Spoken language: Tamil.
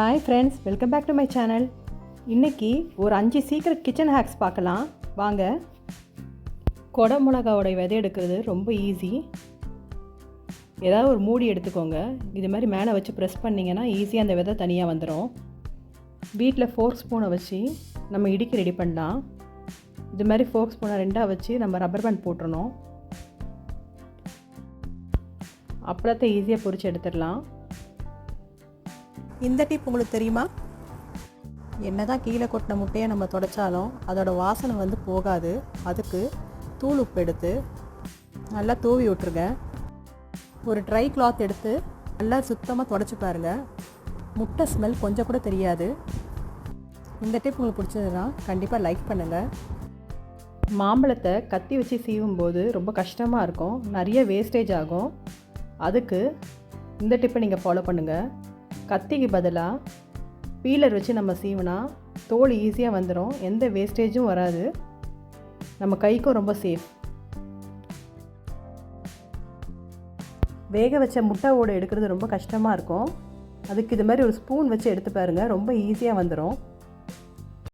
Hi friends welcome back to my channel இன்றைக்கி ஒரு அஞ்சு சீக்கிரம் கிச்சன் ஹேக்ஸ் பார்க்கலாம். வாங்க. கொடை மிளகாவோடைய விதை எடுக்கிறது ரொம்ப ஈஸி ஏதாவது ஒரு மூடி எடுத்துக்கோங்க. இது மாதிரி மேலே வச்சு ப்ரெஸ் பண்ணிங்கன்னா ஈஸியாக அந்த விதை தனியாக வந்துடும் வீட்டில் ஃபோர்க் ஸ்பூனை வச்சு நம்ம இடிக்க ரெடி பண்ணலாம். இது மாதிரி ஃபோர்க் ஸ்பூனை ரெண்டாக வச்சு நம்ம ரப்பர் பேண்ட் போட்டுருணும் அப்புறத்தை ஈஸியாக பொறிச்சு எடுத்துடலாம். இந்த டிப் உங்களுக்கு தெரியுமா? என்ன தான் கீழே கொட்டின முட்டையை நம்ம தொடச்சாலும் அதோட வாசனை வந்து போகாது. அதுக்கு தூள் உப்பு எடுத்து நல்லா தூவி விட்ருங்க ஒரு ட்ரை கிளாத் எடுத்து நல்லா சுத்தமாக தொடச்சி பாருங்கள் முட்டை ஸ்மெல் கொஞ்சம் கூட தெரியாது. இந்த டிப் உங்களுக்கு பிடிச்சதுன்னா கண்டிப்பாக லைக் பண்ணுங்கள் மாம்பழத்தை கத்தி வச்சு சீவும் போது ரொம்ப கஷ்டமாக இருக்கும். நிறைய வேஸ்டேஜ் ஆகும். அதுக்கு இந்த டிப்பை நீங்கள் ஃபாலோ பண்ணுங்கள் கத்திக்கு பதிலாக பீலர் வச்சு நம்ம சீவினா தோல் ஈஸியாக வந்துடும் எந்த வேஸ்டேஜும் வராது. நம்ம கைக்கும் ரொம்ப சேஃப் வேக வச்ச முட்டை ஓடு எடுக்கிறது ரொம்ப கஷ்டமாக இருக்கும். அதுக்கு இது மாதிரி ஒரு ஸ்பூன் வச்சு எடுத்து பாருங்கள் ரொம்ப ஈஸியாக வந்துடும்